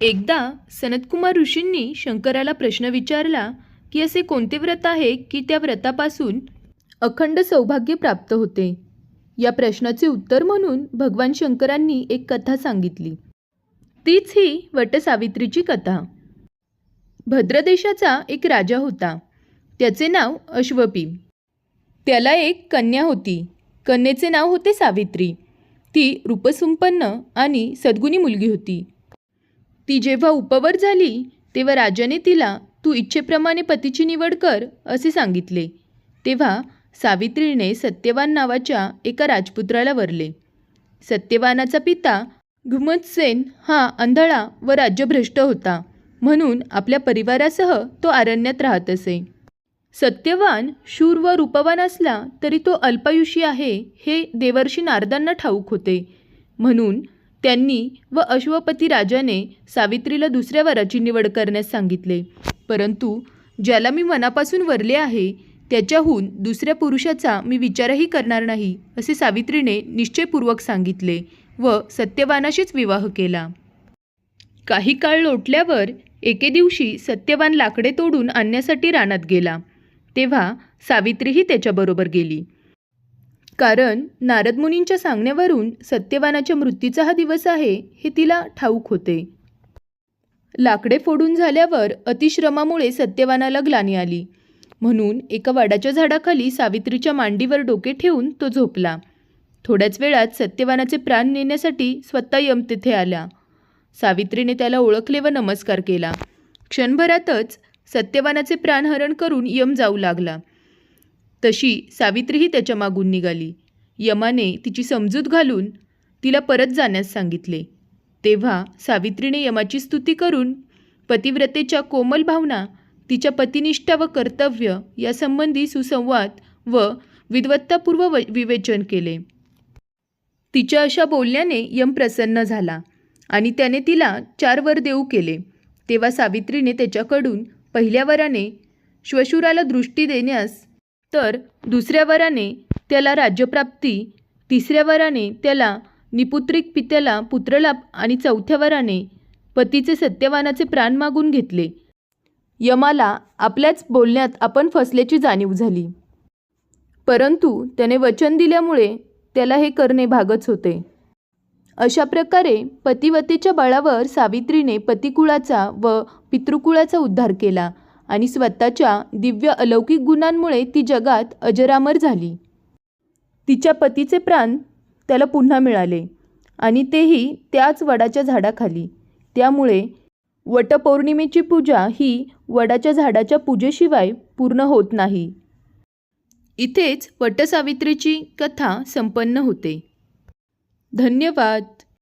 एकदा सनतकुमार ऋषींनी शंकराला प्रश्न विचारला की असे कोणते व्रत आहे की त्या व्रतापासून अखंड सौभाग्य प्राप्त होते? या प्रश्नाचे उत्तर म्हणून भगवान शंकरांनी एक कथा सांगितली. तीच ही वटसावित्रीची कथा. भद्रदेशाचा एक राजा होता. त्याचे नाव अश्वपी. त्याला एक कन्या होती. कन्येचे नाव होते सावित्री. ती रूपसंपन्न आणि सद्गुणी मुलगी होती. ती जेव्हा उपवर झाली तेव्हा राजाने तिला तू इच्छेप्रमाणे पतीची निवड कर असे सांगितले. तेव्हा सावित्रीने सत्यवान नावाच्या एका राजपुत्राला वरले. सत्यवानाचा पिता घुमतसेन हा आंधळा व राज्यभ्रष्ट होता म्हणून आपल्या परिवारासह तो अरण्यात राहत असे. सत्यवान शूर व रूपवान असला तरी तो अल्पायुषी आहे हे देवर्षी नारदांना ठाऊक होते. म्हणून त्यांनी व अश्वपती राजाने सावित्रीला दुसऱ्या वराची निवड करण्यास सांगितले. परंतु ज्याला मी मनापासून वरले आहे त्याच्याहून दुसऱ्या पुरुषाचा मी विचारही करणार नाही असे सावित्रीने निश्चयपूर्वक सांगितले व सत्यवानाशीच विवाह केला. काही काळ लोटल्यावर एके दिवशी सत्यवान लाकडे तोडून आणण्यासाठी रानात गेला. तेव्हा सावित्रीही त्याच्याबरोबर गेली. कारण नारद मुनींच्या सांगण्यावरून सत्यवानाच्या मृत्यूचा हा दिवस आहे हे तिला ठाऊक होते. लाकडे फोडून झाल्यावर अतिश्रमामुळे सत्यवानाला ग्लानी आली. म्हणून एका वाडाच्या झाडाखाली सावित्रीच्या मांडीवर डोके ठेवून तो झोपला. थोड्याच वेळात सत्यवानाचे प्राण नेण्यासाठी स्वतः यम तिथे आला. सावित्रीने त्याला ओळखले व नमस्कार केला. क्षणभरातच सत्यवानाचे प्राणहरण करून यम जाऊ लागला. तशी सावित्रीही त्याच्या मागून निघाली. यमाने तिची समजूत घालून तिला परत जाण्यास सांगितले. तेव्हा सावित्रीने यमाची स्तुती करून पतिव्रतेच्या कोमल भावना तिच्या पतिनिष्ठा व कर्तव्य यासंबंधी सुसंवाद व विद्वत्तापूर्व व विवेचन केले. तिच्या अशा बोलण्याने यम प्रसन्न झाला आणि त्याने तिला चार वर देऊ केले. तेव्हा सावित्रीने त्याच्याकडून पहिल्या वराने श्वशुराला दृष्टी देण्यास तर दुसऱ्या वराने त्याला राज्यप्राप्ती तिसऱ्या वराने त्याला निपुत्रिक पित्याला पुत्रलाभ आणि चौथ्या वराने पतीचे सत्यवानाचे प्राण मागून घेतले. यमाला आपल्याच बोलण्यात आपण फसल्याची जाणीव झाली. परंतु त्याने वचन दिल्यामुळे त्याला हे करणे भागच होते. अशा प्रकारे पतिवतेच्या बळावर सावित्रीने पतिकुळाचा व पितृकुळाचा उद्धार केला. आणि स्वतःच्या दिव्य अलौकिक गुणांमुळे ती जगात अजरामर झाली. तिच्या पतीचे प्राण त्याला पुन्हा मिळाले आणि तेही त्याच वडाच्या झाडाखाली. त्यामुळे वटपौर्णिमेची पूजा ही वडाच्या झाडाच्या पूजेशिवाय पूर्ण होत नाही. इथेच वटसावित्रीची कथा संपन्न होते. धन्यवाद.